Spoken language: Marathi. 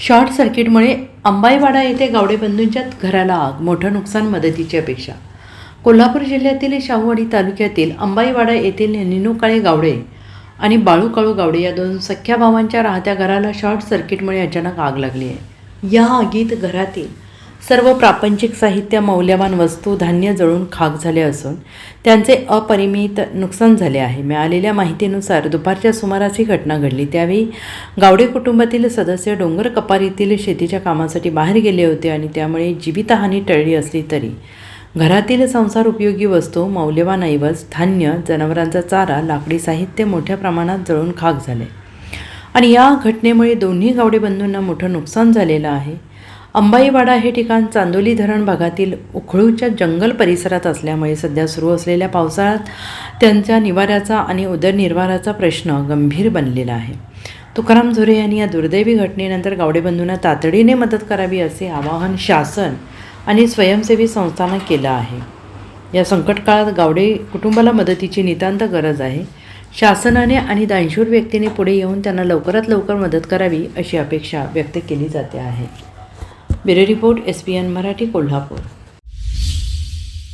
शॉर्ट सर्किटमुळे अंबाईवाडा येथे गावडे बंधूंच्या घराला आग मोठं नुकसान मदतीची अपेक्षा. कोल्हापूर जिल्ह्यातील शाहूवाडी तालुक्यातील अंबाईवाडा येथील निनुकाळे गावडे आणि बाळू काळू गावडे या दोन सख्या भावांच्या राहत्या घराला शॉर्ट सर्किटमुळे अचानक आग लागली आहे. या आगीत घरातील सर्व प्रापंचिक साहित्य मौल्यवान वस्तू धान्य जळून खाक झाले असून त्यांचे अपरिमित नुकसान झाले आहे. मिळालेल्या माहितीनुसार दुपारच्या सुमारास ही घटना घडली. त्यावेळी गावडे कुटुंबातील सदस्य डोंगर कपारीतील शेतीच्या कामासाठी बाहेर गेले होते आणि त्यामुळे जीवितहानी टळली असली तरी घरातील संसार उपयोगी वस्तू मौल्यवान ऐवज धान्य जनावरांचा चारा लाकडी साहित्य मोठ्या प्रमाणात जळून खाक झाले. आणि या घटनेमुळे दोन्ही गावडे बंधूंना मोठं नुकसान झालेलं आहे. अंबाईवाडा हे ठिकाण चांदोली धरण भागातील उखळूच्या जंगल परिसरात असल्यामुळे सध्या सुरू असलेल्या पावसाळ्यात त्यांच्या निवाऱ्याचा आणि उदरनिर्वाहाचा प्रश्न गंभीर बनलेला आहे. तुकाराम झोरे यांनी या दुर्दैवी घटनेनंतर गावडे बंधूंना तातडीने मदत करावी असे आवाहन शासन आणि स्वयंसेवी संस्थांना केलं आहे. या संकटकाळात गावडे कुटुंबाला मदतीची नितांत गरज आहे. शासनाने आणि दानशूर व्यक्तीने पुढे येऊन त्यांना लवकरात लवकर मदत करावी अशी अपेक्षा व्यक्त केली जाते आहे. Bureau report S P N Marathi Kolhapur.